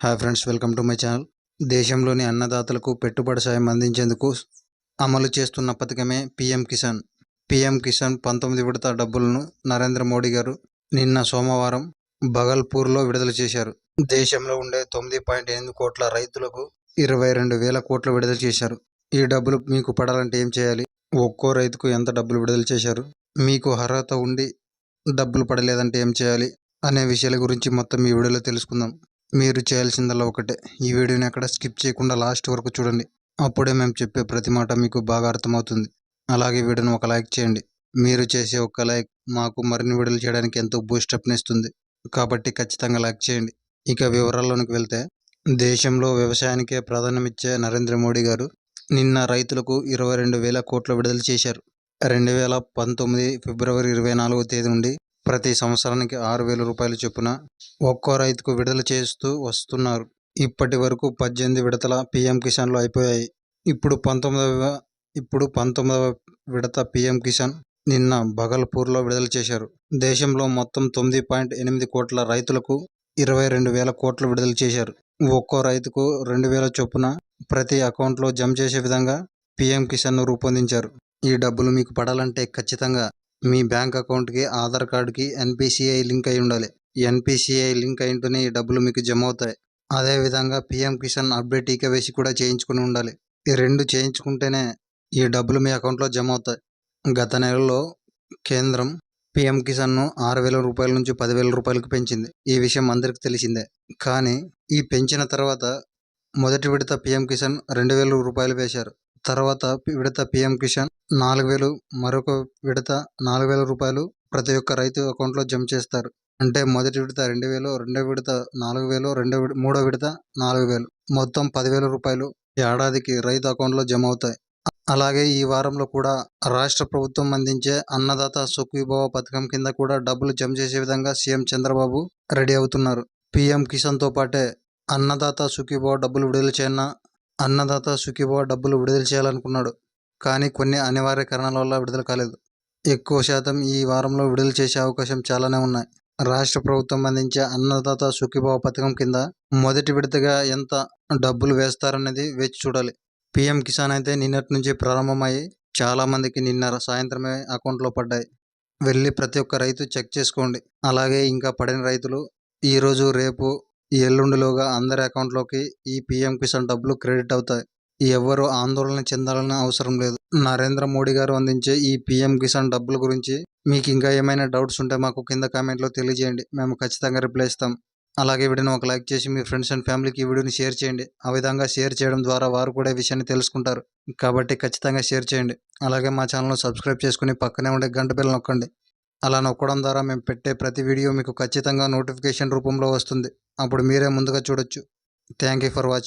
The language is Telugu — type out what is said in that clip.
Hi friends welcome to my channel. దేశంలోని అన్నదాతలకు పెట్టుబడి సాయం అందించేందుకు అమలు చేస్తున్న పథకమే పీఎం కిసాన్. పీఎం కిసాన్ పంతొమ్మిది విడత డబ్బులను నరేంద్ర మోడీ గారు నిన్న సోమవారం బగల్పూర్లో విడుదల చేశారు. దేశంలో ఉండే తొమ్మిది పాయింట్ ఎనిమిది కోట్ల రైతులకు ఇరవై రెండు వేల కోట్లు విడుదల చేశారు. ఈ డబ్బులు మీకు పడాలంటే ఏం చేయాలి? ఒక్కో రైతుకు ఎంత డబ్బులు విడుదల చేశారు? మీకు అర్హత ఉండి డబ్బులు పడలేదంటే ఏం చేయాలి? అనే విషయాల గురించి మొత్తం ఈ వీడియోలో తెలుసుకుందాం. మీరు చేయాల్సిందల్లా ఒకటే. ఈ వీడియోని ఎక్కడ స్కిప్ చేయకుండా లాస్ట్ వరకు చూడండి. అప్పుడే మేము చెప్పే ప్రతి మాట మీకు బాగా అర్థమవుతుంది. అలాగే వీడియోని ఒక లైక్ చేయండి. మీరు చేసే ఒక లైక్ మాకు మరిన్ని వీడియోలు చేయడానికి ఎంతో బూస్టప్ని ఇస్తుంది కాబట్టి ఖచ్చితంగా లైక్ చేయండి. ఇక వివరాల్లోనికి వెళ్తే దేశంలో వ్యవసాయానికే ప్రాధాన్యమిచ్చే నరేంద్ర మోడీ గారు నిన్న రైతులకు ఇరవై రెండు వేల కోట్లు విడుదల చేశారు. రెండు వేల పంతొమ్మిది ఫిబ్రవరి ఇరవై నాలుగో తేదీ నుండి ప్రతి సంవత్సరానికి ఆరు వేల రూపాయల చొప్పున ఒక్కో రైతుకు విడుదల చేస్తూ వస్తున్నారు. ఇప్పటి వరకు పద్దెనిమిది విడతల పీఎం కిసాన్లు అయిపోయాయి. ఇప్పుడు పంతొమ్మిదవ ఇప్పుడు పంతొమ్మిదవ విడత పీఎం కిసాన్ నిన్న భగల్పూర్లో విడుదల చేశారు. దేశంలో మొత్తం తొమ్మిది పాయింట్ ఎనిమిది కోట్ల రైతులకు ఇరవై రెండు వేల కోట్లు విడుదల చేశారు. ఒక్కో రైతుకు రెండు వేల చొప్పున ప్రతి అకౌంట్లో జమ చేసే విధంగా పీఎం కిసాన్ను రూపొందించారు. ఈ డబ్బులు మీకు పడాలంటే ఖచ్చితంగా మీ బ్యాంక్ అకౌంట్కి ఆధార్ కార్డుకి ఎన్పిసిఐ లింక్ అయి ఉండాలి. ఎన్పిసిఐ లింక్ అయి ఈ డబ్బులు మీకు జమ అవుతాయి. అదేవిధంగా పీఎం కిసాన్ అప్డేట్ ఈకేవైసీ కూడా చేయించుకుని ఉండాలి. ఈ రెండు చేయించుకుంటేనే ఈ డబ్బులు మీ అకౌంట్లో జమ అవుతాయి. గత నెలలో కేంద్రం పీఎం కిసాన్ను ఆరు వేల రూపాయల నుంచి పదివేల రూపాయలకు పెంచింది. ఈ విషయం అందరికీ తెలిసిందే. కానీ ఈ పెంచిన తర్వాత మొదటి విడత పీఎం కిసాన్ రెండు వేల రూపాయలు వేశారు. తర్వాత విడత పీఎం కిసాన్ నాలుగు వేలు మరొక విడత నాలుగు వేల రూపాయలు ప్రతి ఒక్క రైతు అకౌంట్లో జమ చేస్తారు. అంటే మొదటి విడత రెండు వేలు రెండో విడత నాలుగు వేలు రెండో విడ మూడో విడత నాలుగు వేలు. మొత్తం పదివేల రూపాయలు ఏడాదికి రైతు అకౌంట్లో జమ అవుతాయి. అలాగే ఈ వారంలో కూడా రాష్ట్ర ప్రభుత్వం అందించే అన్నదాత సుఖీభవ పథకం కింద కూడా డబ్బులు జమ చేసే విధంగా సీఎం చంద్రబాబు రెడీ అవుతున్నారు. పీఎం కిసాన్తో పాటే అన్నదాత సుఖీభవ డబ్బులు విడుదల చేయన అన్నదాత సుఖీభవ డబ్బులు విడుదల చేయాలనుకున్నాడు. కానీ కొన్ని అనివార్య కారణాల వల్ల విడుదల కాలేదు. ఎక్కువ శాతం ఈ వారంలో విడుదల చేసే అవకాశం చాలానే ఉన్నాయి. రాష్ట్ర ప్రభుత్వం అందించే అన్నదాత సుఖీభావ పథకం కింద మొదటి విడతగా ఎంత డబ్బులు వేస్తారనేది వేచి చూడాలి. పీఎం కిసాన్ అయితే నిన్నటి నుంచి ప్రారంభమయ్యి చాలామందికి నిన్న సాయంత్రమే అకౌంట్లో పడ్డాయి. వెళ్ళి ప్రతి ఒక్క రైతు చెక్ చేసుకోండి. అలాగే ఇంకా పడిన రైతులు ఈరోజు రేపు ఈ ఎల్లుండిలోగా అందరి అకౌంట్లోకి ఈ పీఎం కిసాన్ డబ్బులు క్రెడిట్ అవుతాయి. ఎవరు ఆందోళన చెందాలని అవసరం లేదు. నరేంద్ర మోడీ గారు అందించే ఈ పీఎం కిసాన్ డబ్బుల గురించి మీకు ఇంకా ఏమైనా డౌట్స్ ఉంటే మాకు కింద కామెంట్లో తెలియజేయండి. మేము ఖచ్చితంగా రిప్లై ఇస్తాం. అలాగే వీడియోని ఒక లైక్ చేసి మీ ఫ్రెండ్స్ అండ్ ఫ్యామిలీకి ఈ వీడియోని షేర్ చేయండి. ఆ విధంగా షేర్ చేయడం ద్వారా వారు కూడా ఈ విషయాన్ని తెలుసుకుంటారు. కాబట్టి ఖచ్చితంగా షేర్ చేయండి. అలాగే మా ఛానల్ను సబ్స్క్రైబ్ చేసుకుని పక్కనే ఉండే గంట బిల్ నొక్కండి. అలా నొక్కడం ద్వారా మేము పెట్టే ప్రతి వీడియో మీకు ఖచ్చితంగా నోటిఫికేషన్ రూపంలో వస్తుంది. అప్పుడు మీరే ముందుగా చూడొచ్చు. Thank you for watching